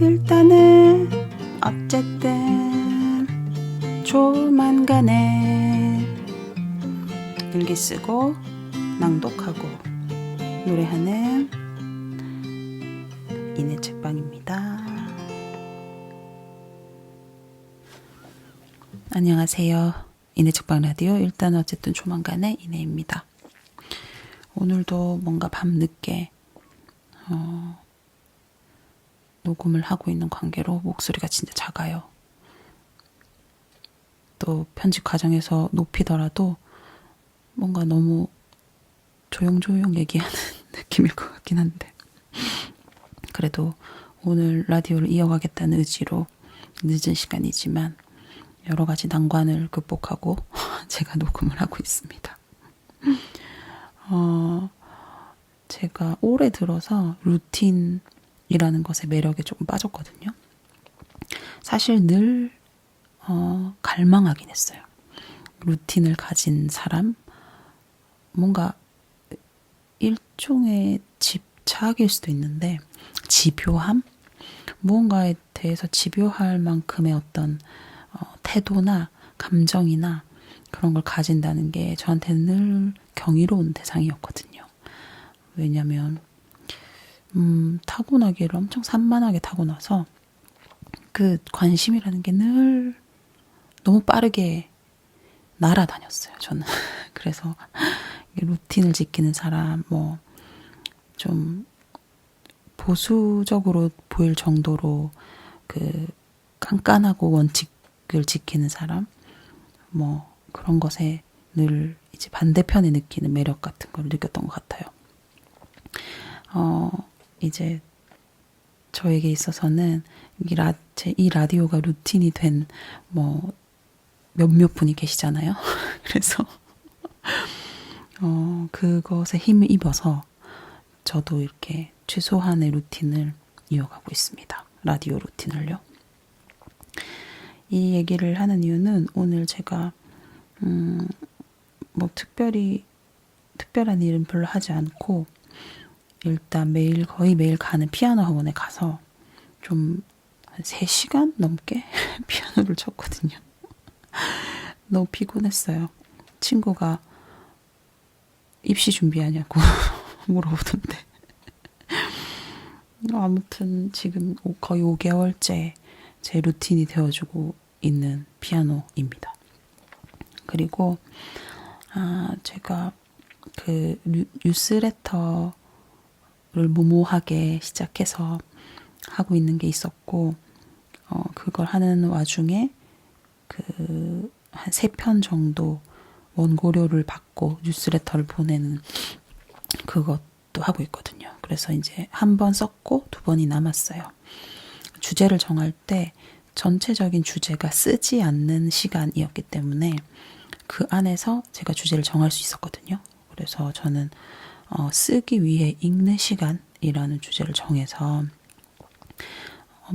일단은 어쨌든 조만간에 일기 쓰고 낭독하고 노래하는 이내 책방입니다. 안녕하세요. 이내 책방 라디오 일단 어쨌든 조만간에 이내입니다. 오늘도 뭔가 밤 늦게 어, 녹음을 하고 있는 관계로 목소리가 진짜 작아요. 또 편집 과정에서 높이더라도 뭔가 너무 조용조용 얘기하는 느낌일 것 같긴 한데. 그래도 오늘 라디오를 이어가겠다는 의지로 늦은 시간이지만 여러 가지 난관을 극복하고 제가 녹음을 하고 있습니다. 어, 제가 올해 들어서 루틴 이라는 것에 매력에 조금 빠졌거든요. 사실 늘, 어, 갈망하긴 했어요. 루틴을 가진 사람, 뭔가 일종의 집착일 수도 있는데, 집요함? 무언가에 대해서 집요할 만큼의 어떤 어, 태도나 감정이나 그런 걸 가진다는 게 저한테는 늘 경이로운 대상이었거든요. 왜냐면, 음, 타고나기를 엄청 산만하게 타고나서 그 관심이라는 게 늘 너무 빠르게 날아다녔어요, 저는. 그래서 루틴을 지키는 사람, 뭐, 좀 보수적으로 보일 정도로 그 깐깐하고 원칙을 지키는 사람, 뭐 그런 것에 늘 이제 반대편에 느끼는 매력 같은 걸 느꼈던 것 같아요. 어, 이제 저에게 있어서는 이, 라, 이 라디오가 루틴이 된 뭐 몇몇 분이 계시잖아요. 그래서 어, 그것에 힘을 입어서 저도 이렇게 최소한의 루틴을 이어가고 있습니다. 라디오 루틴을요. 이 얘기를 하는 이유는 오늘 제가 음, 뭐 특별히 특별한 일은 별로 하지 않고 일단 매일 거의 매일 가는 피아노 학원에 가서 좀 한 3시간 넘게 피아노를 쳤거든요. 너무 피곤했어요. 친구가 입시 준비하냐고 물어보던데. 아무튼 지금 거의 5개월째 제 루틴이 되어주고 있는 피아노입니다. 그리고 아 제가 그 뉴스레터 를 무모하게 시작해서 하고 있는 게 있었고 어 그걸 하는 와중에 그 한 세 편 정도 원고료를 받고 뉴스레터를 보내는 그것도 하고 있거든요. 그래서 이제 한 번 썼고 두 번이 남았어요. 주제를 정할 때 전체적인 주제가 쓰지 않는 시간이었기 때문에 그 안에서 제가 주제를 정할 수 있었거든요. 그래서 저는 어, 쓰기 위해 읽는 시간이라는 주제를 정해서 어,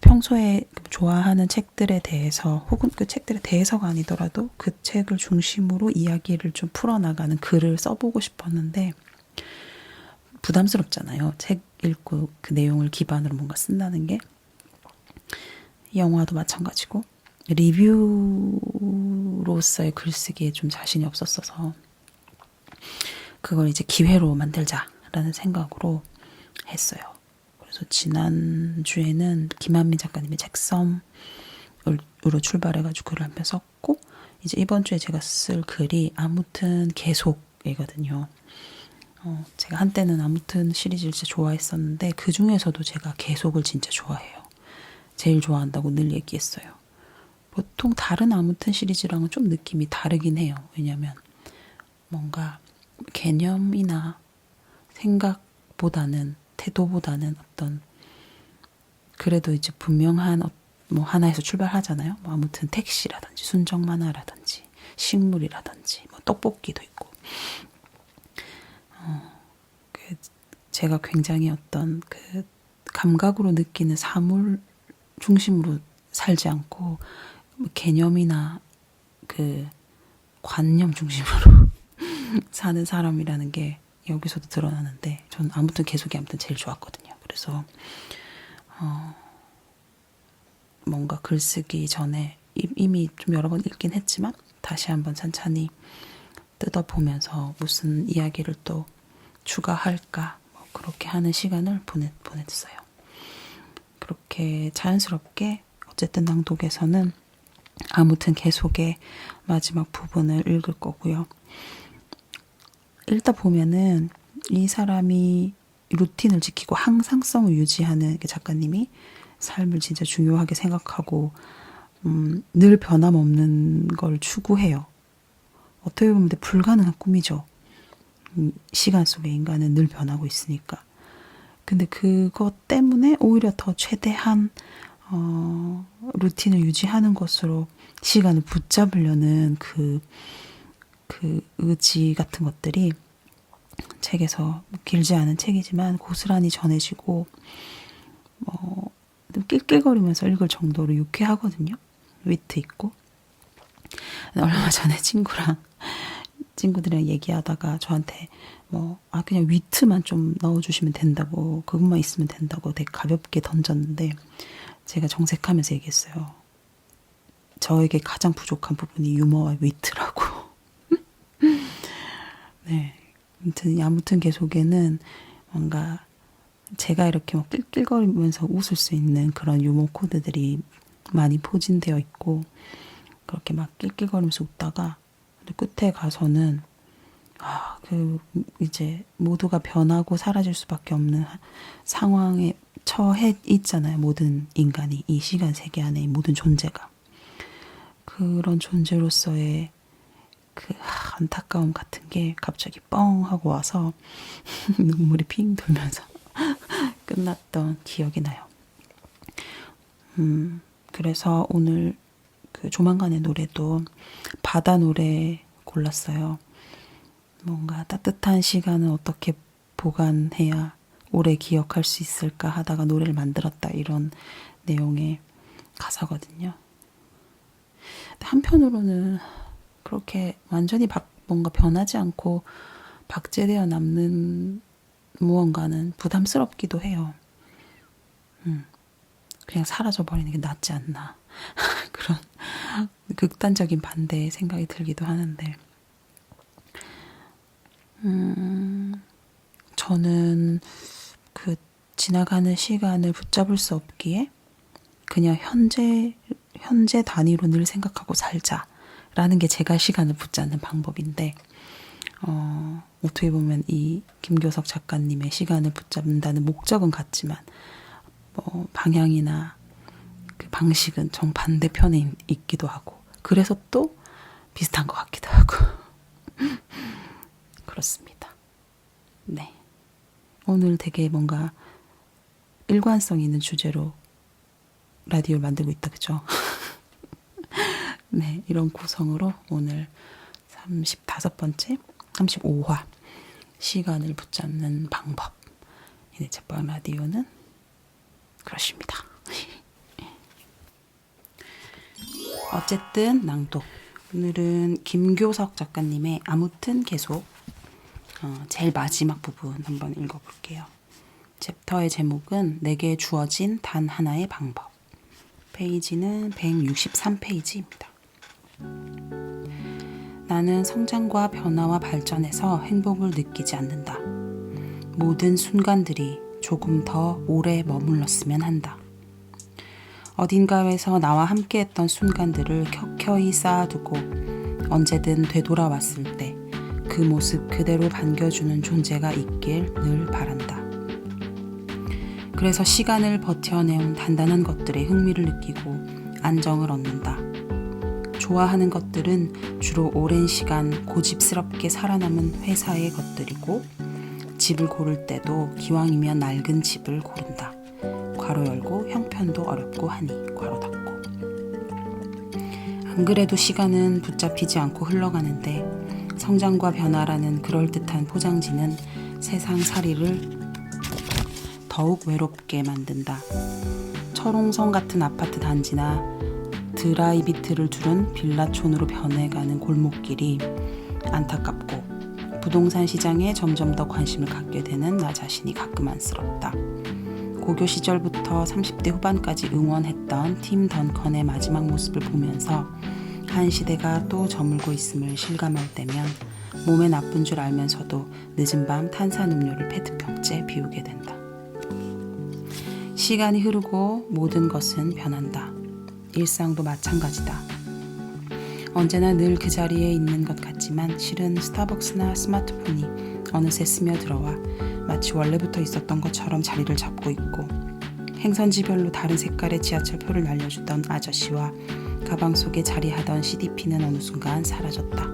평소에 좋아하는 책들에 대해서 혹은 그 책들에 대해서가 아니더라도 그 책을 중심으로 이야기를 좀 풀어나가는 글을 써보고 싶었는데 부담스럽잖아요. 책 읽고 그 내용을 기반으로 뭔가 쓴다는 게. 영화도 마찬가지고 리뷰로서의 글쓰기에 좀 자신이 없었어서 그걸 이제 기회로 만들자라는 생각으로 했어요. 그래서 지난주에는 김한민 작가님의 책섬으로 출발해가지고 글을 한 편 썼고 이제 이번 주에 제가 쓸 글이 아무튼 계속이거든요. 어, 제가 한때는 아무튼 시리즈를 진짜 좋아했었는데 그 중에서도 제가 계속을 진짜 좋아해요. 제일 좋아한다고 늘 얘기했어요. 보통 다른 아무튼 시리즈랑은 좀 느낌이 다르긴 해요. 왜냐면 뭔가 개념이나 생각보다는 태도보다는 어떤 그래도 이제 분명한 어, 뭐 하나에서 출발하잖아요. 뭐 아무튼 택시라든지 순정 만화라든지 식물이라든지 뭐 떡볶이도 있고 어, 그 제가 굉장히 어떤 그 감각으로 느끼는 사물 중심으로 살지 않고 개념이나 그 관념 중심으로 사는 사람이라는 게 여기서도 드러나는데 전 아무튼 계속이 아무튼 제일 좋았거든요. 그래서 어 뭔가 글 쓰기 전에 이- 이미 좀 여러 번 읽긴 했지만 다시 한번 찬찬히 뜯어보면서 무슨 이야기를 또 추가할까 뭐 그렇게 하는 시간을 보내, 보냈어요. 그렇게 자연스럽게 어쨌든 낭독에서는 아무튼 계속의 마지막 부분을 읽을 거고요. 읽다 보면은 이 사람이 루틴을 지키고 항상성을 유지하는 그 작가님이 삶을 진짜 중요하게 생각하고 음, 늘 변함없는 걸 추구해요. 어떻게 보면 불가능한 꿈이죠. 음, 시간 속에 인간은 늘 변하고 있으니까. 근데 그것 때문에 오히려 더 최대한 어, 루틴을 유지하는 것으로 시간을 붙잡으려는 그, 그 의지 같은 것들이 책에서 길지 않은 책이지만 고스란히 전해지고 뭐좀 낄낄거리면서 읽을 정도로 유쾌하거든요. 위트 있고. 얼마 전에 친구랑 친구들이랑 얘기하다가 저한테 뭐 아 그냥 위트만 좀 넣어주시면 된다고 그것만 있으면 된다고 되게 가볍게 던졌는데 제가 정색하면서 얘기했어요. 저에게 가장 부족한 부분이 유머와 위트라고. 네. 아무튼 아무튼 계속에는 뭔가 제가 이렇게 막 낄낄거리면서 웃을 수 있는 그런 유머 코드들이 많이 포진되어 있고 그렇게 막 낄낄거리면서 웃다가 끝에 가서는 아, 그 이제 모두가 변하고 사라질 수밖에 없는 하- 상황에 처해 있잖아요. 모든 인간이 이 시간 세계 안에 모든 존재가 그런 존재로서의 그 하, 안타까움 같은 게 갑자기 뻥 하고 와서 눈물이 핑 돌면서 끝났던 기억이 나요. 음, 그래서 오늘 그 조만간의 노래도 바다 노래 골랐어요. 뭔가 따뜻한 시간을 어떻게 보관해야 오래 기억할 수 있을까 하다가 노래를 만들었다 이런 내용의 가사거든요. 한편으로는 그렇게 완전히 박, 뭔가 변하지 않고 박제되어 남는 무언가는 부담스럽기도 해요. 음, 그냥 사라져 버리는 게 낫지 않나. 그런 극단적인 반대의 생각이 들기도 하는데, 음, 저는 그 지나가는 시간을 붙잡을 수 없기에 그냥 현재, 현재 단위로 늘 생각하고 살자 라는 게 제가 시간을 붙잡는 방법인데, 어, 어떻게 보면 이 김교석 작가님의 시간을 붙잡는다는 목적은 같지만, 뭐, 방향이나 그 방식은 정반대편에 있- 있기도 하고, 그래서 또 비슷한 것 같기도 하고. 그렇습니다. 네. 오늘 되게 뭔가 일관성 있는 주제로 라디오를 만들고 있다, 그죠? 네, 이런 구성으로 오늘 35번째, 35화 시간을 붙잡는 방법. 이네 책방 라디오는 그렇습니다. 어쨌든 낭독. 오늘은 김교석 작가님의 아무튼 계속 어, 제일 마지막 부분 한번 읽어볼게요. 챕터의 제목은 내게 주어진 단 하나의 방법. 페이지는 163페이지입니다. 나는 성장과 변화와 발전에서 행복을 느끼지 않는다. 모든 순간들이 조금 더 오래 머물렀으면 한다. 어딘가에서 나와 함께했던 순간들을 켜켜이 쌓아두고 언제든 되돌아왔을 때 그 모습 그대로 반겨주는 존재가 있길 늘 바란다. 그래서 시간을 버텨내온 단단한 것들에 흥미를 느끼고 안정을 얻는다. 좋아하는 것들은 주로 오랜 시간 고집스럽게 살아남은 회사의 것들이고 집을 고를 때도 기왕이면 낡은 집을 고른다. 괄호 열고 형편도 어렵고 하니 괄호 닫고 안 그래도 시간은 붙잡히지 않고 흘러가는데 성장과 변화라는 그럴듯한 포장지는 세상 살이를 더욱 외롭게 만든다. 철옹성 같은 아파트 단지나 드라이 비트를 두른 빌라촌으로 변해가는 골목길이 안타깝고 부동산 시장에 점점 더 관심을 갖게 되는 나 자신이 가끔 안쓰럽다. 고교 시절부터 30대 후반까지 응원했던 팀 던컨의 마지막 모습을 보면서 한 시대가 또 저물고 있음을 실감할 때면 몸에 나쁜 줄 알면서도 늦은 밤 탄산음료를 페트병째 비우게 된다. 시간이 흐르고 모든 것은 변한다. 일상도 마찬가지다. 언제나 늘 그 자리에 있는 것 같지만 실은 스타벅스나 스마트폰이 어느새 스며들어와 마치 원래부터 있었던 것처럼 자리를 잡고 있고 행선지별로 다른 색깔의 지하철표를 날려주던 아저씨와 가방 속에 자리하던 CDP는 어느 순간 사라졌다.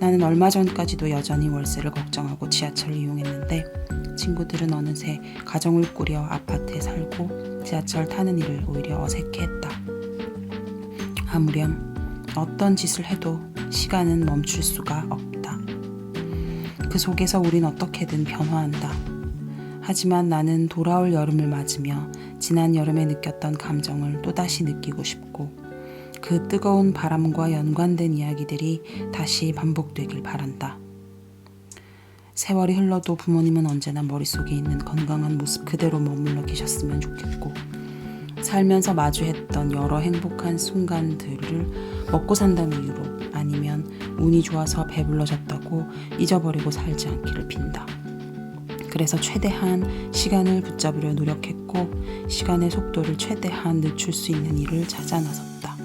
나는 얼마 전까지도 여전히 월세를 걱정하고 지하철을 이용했는데 친구들은 어느새 가정을 꾸려 아파트에 살고 지하철 타는 일을 오히려 어색해했다. 아무렴 어떤 짓을 해도 시간은 멈출 수가 없다. 그 속에서 우린 어떻게든 변화한다. 하지만 나는 돌아올 여름을 맞으며 지난 여름에 느꼈던 감정을 또다시 느끼고 싶고 그 뜨거운 바람과 연관된 이야기들이 다시 반복되길 바란다. 세월이 흘러도 부모님은 언제나 머릿속에 있는 건강한 모습 그대로 머물러 계셨으면 좋겠고 살면서 마주했던 여러 행복한 순간들을 먹고 산다는 이유로 아니면 운이 좋아서 배불러졌다고 잊어버리고 살지 않기를 빈다. 그래서 최대한 시간을 붙잡으려 노력했고 시간의 속도를 최대한 늦출 수 있는 일을 찾아 나섰다.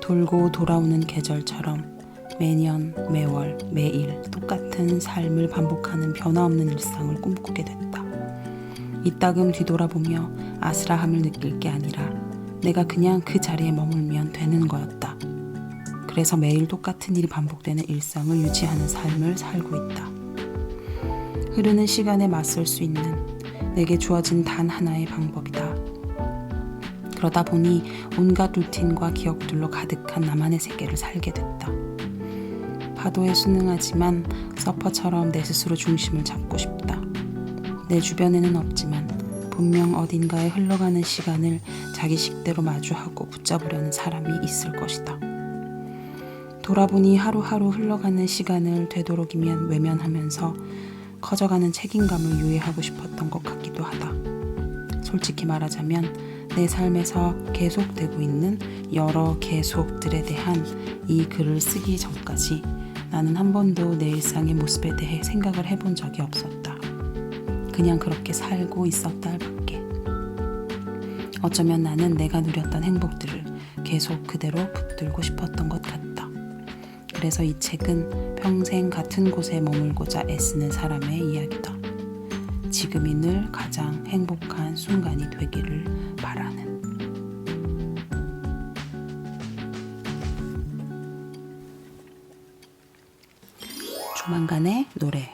돌고 돌아오는 계절처럼 매년, 매월, 매일 똑같은 삶을 반복하는 변화없는 일상을 꿈꾸게 됐다. 이따금 뒤돌아보며 아슬아함을 느낄 게 아니라 내가 그냥 그 자리에 머물면 되는 거였다. 그래서 매일 똑같은 일이 반복되는 일상을 유지하는 삶을 살고 있다. 흐르는 시간에 맞설 수 있는 내게 주어진 단 하나의 방법이다. 그러다 보니 온갖 루틴과 기억들로 가득한 나만의 세계를 살게 됐다. 파도에 순응하지만 서퍼처럼 내 스스로 중심을 잡고 싶다. 내 주변에는 없지만 분명 어딘가에 흘러가는 시간을 자기 식대로 마주하고 붙잡으려는 사람이 있을 것이다. 돌아보니 하루하루 흘러가는 시간을 되도록이면 외면하면서 커져가는 책임감을 유예하고 싶었던 것 같기도 하다. 솔직히 말하자면 내 삶에서 계속되고 있는 여러 계속들에 대한 이 글을 쓰기 전까지 나는 한 번도 내 일상의 모습에 대해 생각을 해본 적이 없었다. 그냥 그렇게 살고 있었다 할 밖에. 어쩌면 나는 내가 누렸던 행복들을 계속 그대로 붙들고 싶었던 것 같다. 그래서 이 책은 평생 같은 곳에 머물고자 애쓰는 사람의 이야기다. 지금이 늘 가장 행복한 순간이 되기를 바라는. 조만간의 노래.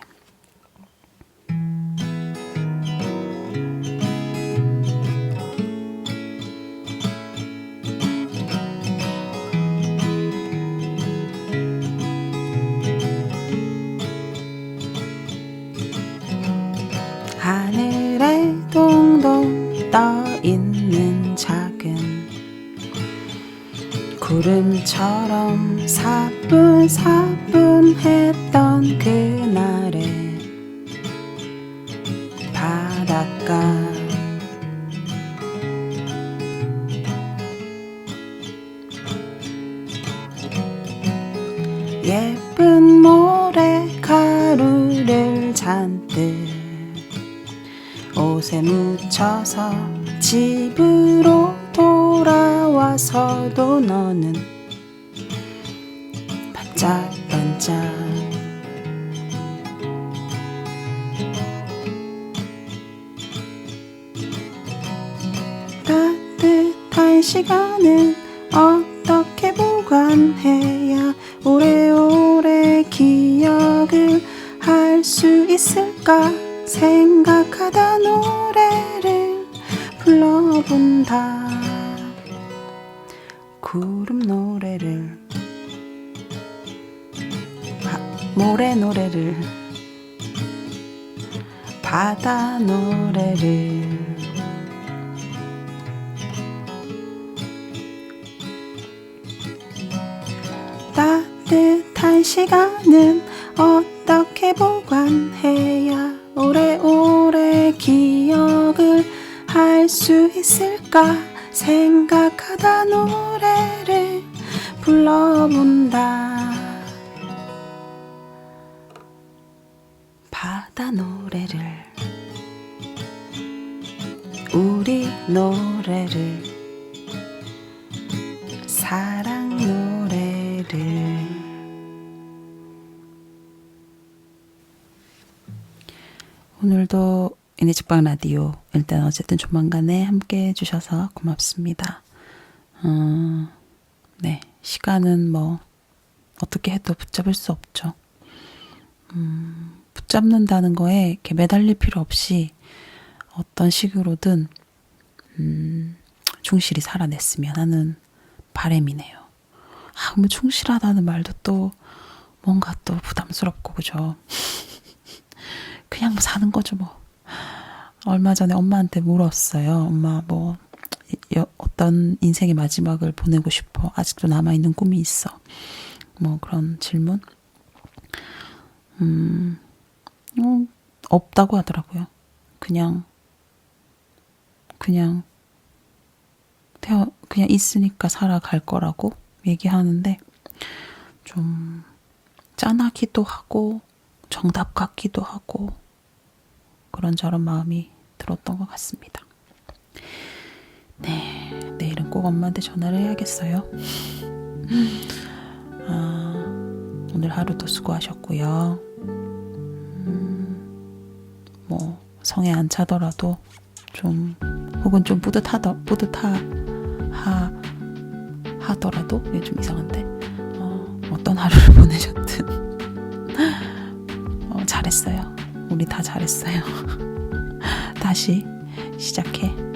하늘에 동동 떠 있는 작은 구름처럼 사뿐사 잔뜩 옷에 묻혀서 집으로 돌아와서도 너는 반짝반짝 따뜻한 시간은 어떻게 보관해야 오래오래 기억을 할 수 있을까 생각하다 노래를 불러본다. 구름 노래를 바, 모래 노래를 바다 노래를. 따뜻한 시간은 어떻게 보관해야 오래오래 기억 할수 있을까 생각하다 노래를 불러본다. 바다 노래를 우리 노래를 오늘도 이니직방 라디오 일단 어쨌든 조만간에 함께 해주셔서 고맙습니다. 어, 네 시간은 뭐 어떻게 해도 붙잡을 수 없죠. 음, 붙잡는다는 거에 이렇게 매달릴 필요 없이 어떤 식으로든 음, 충실히 살아냈으면 하는 바램이네요. 아, 뭐 충실하다는 말도 또 뭔가 또 부담스럽고 그죠. 그냥 뭐 사는 거죠 뭐. 얼마 전에 엄마한테 물었어요. 엄마 뭐 여- 어떤 인생의 마지막을 보내고 싶어? 아직도 남아 있는 꿈이 있어. 뭐 그런 질문. 음, 어, 없다고 하더라고요. 그냥 그냥 태어 그냥 있으니까 살아갈 거라고 얘기하는데 좀 짠하기도 하고 정답 같기도 하고 그런 저런 마음이 들었던 것 같습니다. 네, 내일은 꼭 엄마한테 전화를 해야겠어요. 아, 오늘 하루도 수고하셨고요. 음, 뭐 성에 안 차더라도 좀 혹은 좀 뿌듯하더 뿌듯하 하 하더라도 이게 좀 이상한데 어, 어떤 하루를 보내셨든 어, 잘했어요. 우리 다 잘했어요. 다시 시작해.